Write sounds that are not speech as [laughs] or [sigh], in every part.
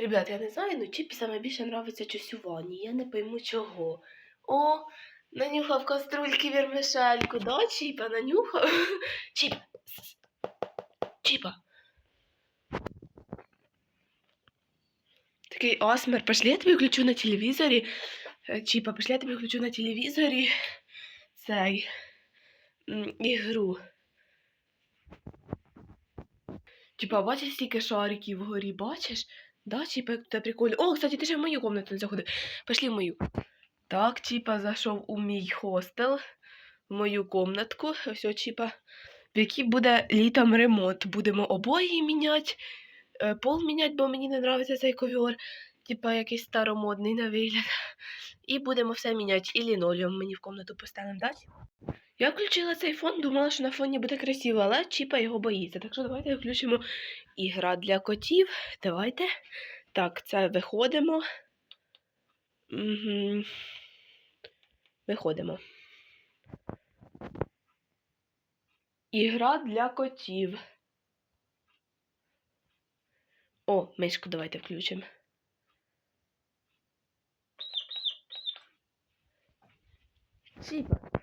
Ребят, я не знаю, ну Чіпі саме більше нравиться ванні. Я не пойму чого. О, нанюхав каструльки вермишельку, да, Чіпа, нанюхав? [laughs] Чіп. Чіпа. Такий асмер, пошли я тобі включу на телевізорі. Е, Чіпа, пошли я тобі включу на телевізорі цей ігру. Типа, бачиш стільки шариків вгорі, бачиш? Да, як тут прикольно. О, кстати, ти ще в мою комнату не. Пошли в мою. Так, Чіпа зайшов у мій хостел, в мою комнатку. Ось, Чіпа, в якій буде літом ремонт. Будемо обої міняти, е, пол міняти, бо мені не подобається цей ковер. Типа якийсь старомодний на вигляд. І будемо все міняти. І лінолеум мені в комнату поставимо, да? Я включила цей фон, думала, що на фоні буде красиво, але Чіпа його боїться. Так що давайте включимо ігра для котів. Давайте. Так, це виходимо. Угу. Виходимо. Ігра для котів. О, мишку давайте включимо. Чіпа.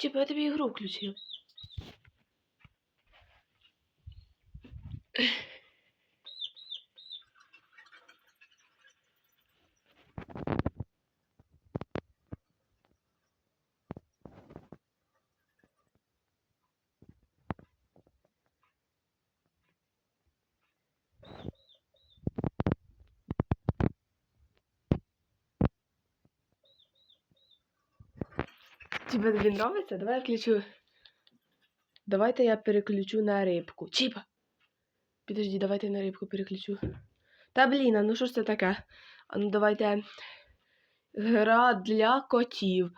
Чіпа, я тобі ігру включив. Тебе тобі нравится? Давай я включу. Давайте я переключу на рибку. Чіпа. Підожди, давайте я на рибку переключу. Та блін, ну що ж це таке? А ну давайте. Гра для котів.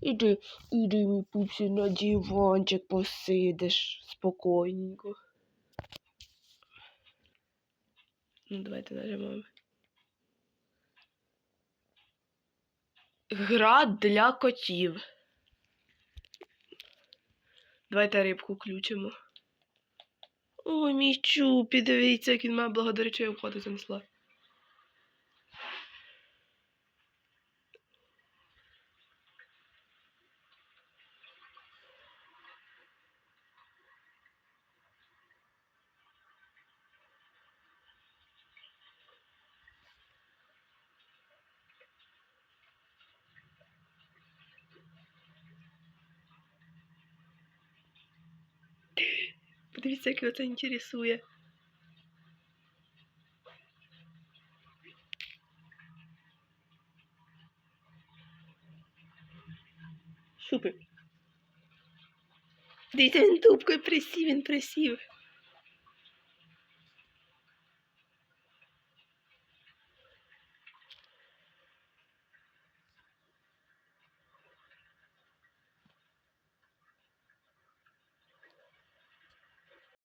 Іди, іди, мій пупсі, на диванчик посидиш спокійненько. Ну, давайте нажимаємо. Гра для котів. Давайте рибку включимо. Ой, мій чупі, дивіться, як він має в хату занесла. Подивіться, як його це інтересує. Супер. Дивіться, він він присів.